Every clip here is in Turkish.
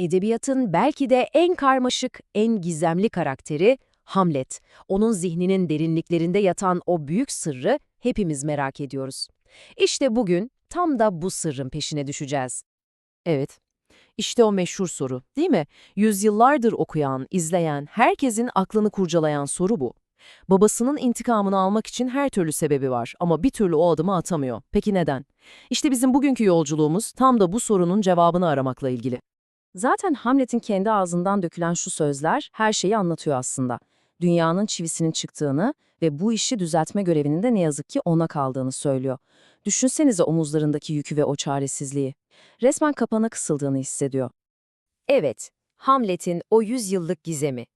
Edebiyatın belki de en karmaşık, en gizemli karakteri Hamlet. Onun zihninin derinliklerinde yatan o büyük sırrı hepimiz merak ediyoruz. İşte bugün tam da bu sırrın peşine düşeceğiz. Evet, işte o meşhur soru, değil mi? Yüzyıllardır okuyan, izleyen, herkesin aklını kurcalayan soru bu. Babasının intikamını almak için her türlü sebebi var ama bir türlü o adımı atamıyor. Peki neden? İşte bizim bugünkü yolculuğumuz tam da bu sorunun cevabını aramakla ilgili. Zaten Hamlet'in kendi ağzından dökülen şu sözler her şeyi anlatıyor aslında. Dünyanın çivisinin çıktığını ve bu işi düzeltme görevinin de ne yazık ki ona kaldığını söylüyor. Düşünsenize omuzlarındaki yükü ve o çaresizliği. Resmen kapana kısıldığını hissediyor. Evet, Hamlet'in o yüzyıllık gizemi.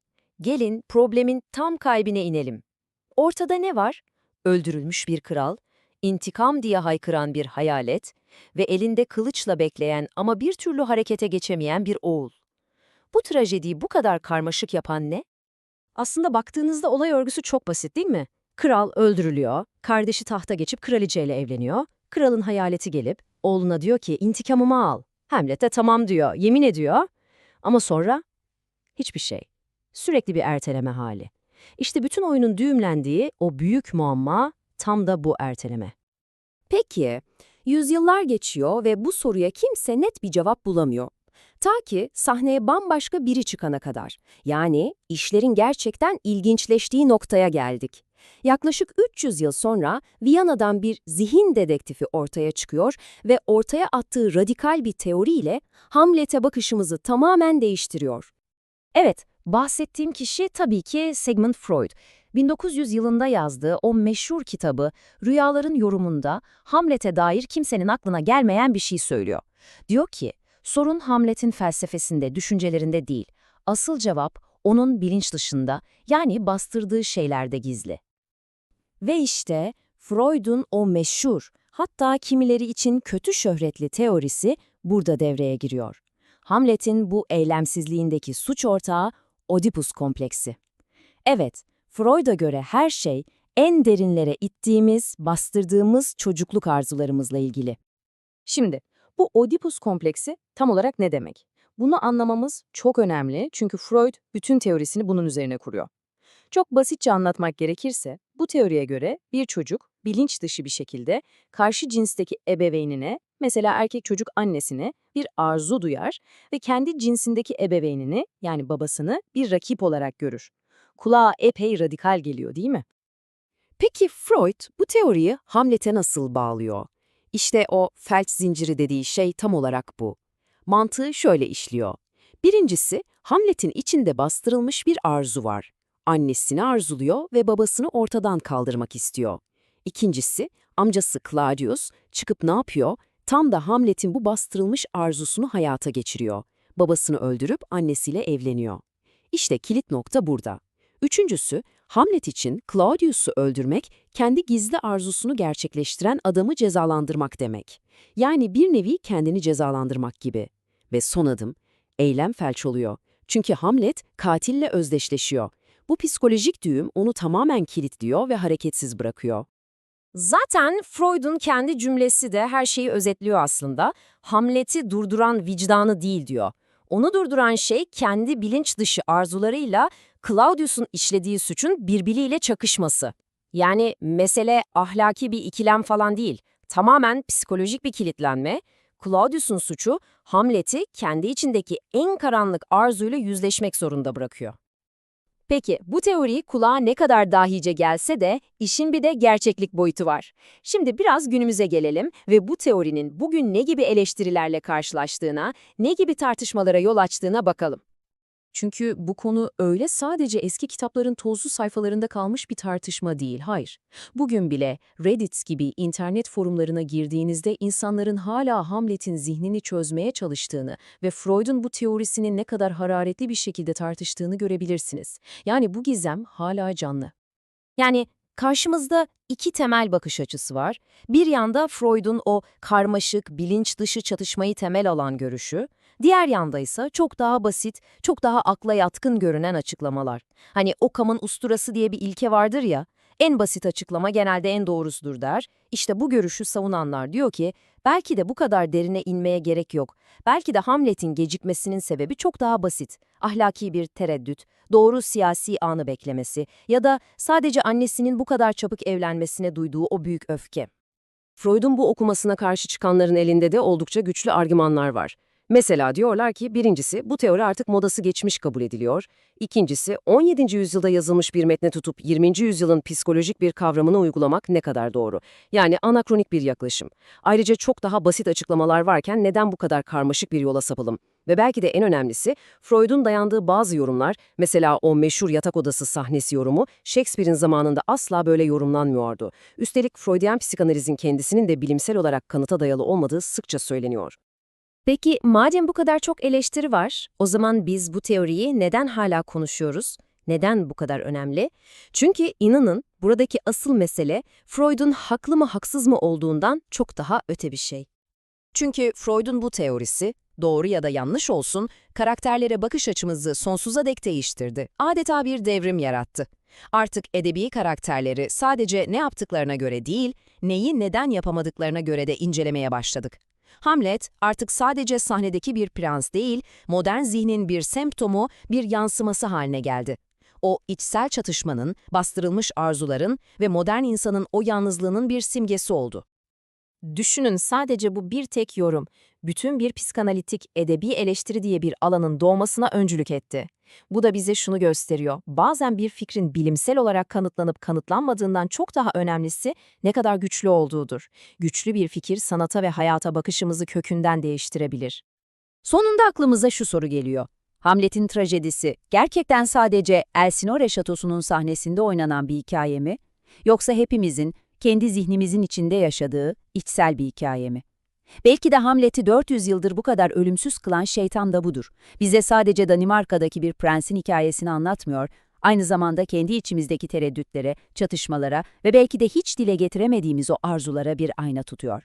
Gelin problemin tam kalbine inelim. Ortada ne var? Öldürülmüş bir kral, intikam diye haykıran bir hayalet ve elinde kılıçla bekleyen ama bir türlü harekete geçemeyen bir oğul. Bu trajediyi bu kadar karmaşık yapan ne? Aslında baktığınızda olay örgüsü çok basit değil mi? Kral öldürülüyor, kardeşi tahta geçip kraliçeyle evleniyor, kralın hayaleti gelip oğluna diyor ki intikamımı al. Hamlet de tamam diyor, yemin ediyor. Ama sonra hiçbir şey. Sürekli bir erteleme hali. İşte bütün oyunun düğümlendiği o büyük muamma tam da bu erteleme. Peki, yüzyıllar geçiyor ve bu soruya kimse net bir cevap bulamıyor. Ta ki sahneye bambaşka biri çıkana kadar. Yani işlerin gerçekten ilginçleştiği noktaya geldik. Yaklaşık 300 yıl sonra Viyana'dan bir zihin dedektifi ortaya çıkıyor ve ortaya attığı radikal bir teoriyle Hamlet'e bakışımızı tamamen değiştiriyor. Evet, bahsettiğim kişi tabii ki Sigmund Freud. 1900 yılında yazdığı o meşhur kitabı Rüyaların yorumunda Hamlet'e dair kimsenin aklına gelmeyen bir şey söylüyor. Diyor ki, sorun Hamlet'in felsefesinde, düşüncelerinde değil. Asıl cevap onun bilinç dışında, yani bastırdığı şeylerde gizli. Ve işte Freud'un o meşhur, hatta kimileri için kötü şöhretli teorisi burada devreye giriyor. Hamlet'in bu eylemsizliğindeki suç ortağı Oedipus kompleksi. Evet, Freud'a göre her şey en derinlere ittiğimiz, bastırdığımız çocukluk arzularımızla ilgili. Şimdi, bu Oedipus kompleksi tam olarak ne demek? Bunu anlamamız çok önemli çünkü Freud bütün teorisini bunun üzerine kuruyor. Çok basitçe anlatmak gerekirse, bu teoriye göre bir çocuk bilinç dışı bir şekilde karşı cinsteki ebeveynine, mesela erkek çocuk annesine bir arzu duyar ve kendi cinsindeki ebeveynini yani babasını bir rakip olarak görür. Kulağa epey radikal geliyor değil mi? Peki Freud bu teoriyi Hamlet'e nasıl bağlıyor? İşte o felç zinciri dediği şey tam olarak bu. Mantığı şöyle işliyor. Birincisi, Hamlet'in içinde bastırılmış bir arzu var. Annesini arzuluyor ve babasını ortadan kaldırmak istiyor. İkincisi, amcası Claudius çıkıp ne yapıyor? Tam da Hamlet'in bu bastırılmış arzusunu hayata geçiriyor. Babasını öldürüp annesiyle evleniyor. İşte kilit nokta burada. Üçüncüsü, Hamlet için Claudius'u öldürmek, kendi gizli arzusunu gerçekleştiren adamı cezalandırmak demek. Yani bir nevi kendini cezalandırmak gibi. Ve son adım, eylem felç oluyor. Çünkü Hamlet katille özdeşleşiyor. Bu psikolojik düğüm onu tamamen kilitliyor ve hareketsiz bırakıyor. Zaten Freud'un kendi cümlesi de her şeyi özetliyor aslında. Hamlet'i durduran vicdanı değil diyor. Onu durduran şey kendi bilinç dışı arzularıyla Claudius'un işlediği suçun birbiriyle çakışması. Yani mesele ahlaki bir ikilem falan değil. Tamamen psikolojik bir kilitlenme. Claudius'un suçu Hamlet'i kendi içindeki en karanlık arzuyla yüzleşmek zorunda bırakıyor. Peki bu teori kulağa ne kadar dahice gelse de işin bir de gerçeklik boyutu var. Şimdi biraz günümüze gelelim ve bu teorinin bugün ne gibi eleştirilerle karşılaştığına, ne gibi tartışmalara yol açtığına bakalım. Çünkü bu konu öyle sadece eski kitapların tozlu sayfalarında kalmış bir tartışma değil, hayır. Bugün bile Reddit gibi internet forumlarına girdiğinizde insanların hala Hamlet'in zihnini çözmeye çalıştığını ve Freud'un bu teorisini ne kadar hararetli bir şekilde tartıştığını görebilirsiniz. Yani bu gizem hala canlı. Yani karşımızda iki temel bakış açısı var. Bir yanda Freud'un o karmaşık, bilinç dışı çatışmayı temel alan görüşü, diğer yanda ise çok daha basit, çok daha akla yatkın görünen açıklamalar. Hani Occam'ın usturası diye bir ilke vardır ya, En basit açıklama genelde en doğrusudur der. İşte bu görüşü savunanlar diyor ki, belki de bu kadar derine inmeye gerek yok. Belki de Hamlet'in gecikmesinin sebebi çok daha basit. Ahlaki bir tereddüt, doğru siyasi anı beklemesi ya da sadece annesinin bu kadar çabuk evlenmesine duyduğu o büyük öfke. Freud'un bu okumasına karşı çıkanların elinde de oldukça güçlü argümanlar var. Mesela diyorlar ki birincisi bu teori artık modası geçmiş kabul ediliyor. İkincisi 17. yüzyılda yazılmış bir metne tutup 20. yüzyılın psikolojik bir kavramını uygulamak ne kadar doğru. Yani anakronik bir yaklaşım. Ayrıca çok daha basit açıklamalar varken neden bu kadar karmaşık bir yola sapalım? Ve belki de en önemlisi Freud'un dayandığı bazı yorumlar, mesela o meşhur yatak odası sahnesi yorumu Shakespeare'in zamanında asla böyle yorumlanmıyordu. Üstelik Freudian psikanalizin kendisinin de bilimsel olarak kanıta dayalı olmadığı sıkça söyleniyor. Peki madem bu kadar çok eleştiri var, o zaman biz bu teoriyi neden hala konuşuyoruz? Neden bu kadar önemli? Çünkü inanın buradaki asıl mesele Freud'un haklı mı haksız mı olduğundan çok daha öte bir şey. Çünkü Freud'un bu teorisi, doğru ya da yanlış olsun, karakterlere bakış açımızı sonsuza dek değiştirdi. Adeta bir devrim yarattı. Artık edebi karakterleri sadece ne yaptıklarına göre değil, neyi neden yapamadıklarına göre de incelemeye başladık. Hamlet artık sadece sahnedeki bir prens değil, modern zihnin bir semptomu, bir yansıması haline geldi. O içsel çatışmanın, bastırılmış arzuların ve modern insanın o yalnızlığının bir simgesi oldu. Düşünün sadece bu bir tek yorum, bütün bir psikanalitik edebi eleştiri diye bir alanın doğmasına öncülük etti. Bu da bize şunu gösteriyor, bazen bir fikrin bilimsel olarak kanıtlanıp kanıtlanmadığından çok daha önemlisi ne kadar güçlü olduğudur. Güçlü bir fikir sanata ve hayata bakışımızı kökünden değiştirebilir. Sonunda aklımıza şu soru geliyor. Hamlet'in trajedisi gerçekten sadece Elsinore Şatosu'nun sahnesinde oynanan bir hikaye mi? Yoksa hepimizin kendi zihnimizin içinde yaşadığı içsel bir hikaye mi? Belki de Hamlet'i 400 yıldır bu kadar ölümsüz kılan şeytan da budur. Bize sadece Danimarka'daki bir prensin hikayesini anlatmıyor, aynı zamanda kendi içimizdeki tereddütlere, çatışmalara ve belki de hiç dile getiremediğimiz o arzulara bir ayna tutuyor.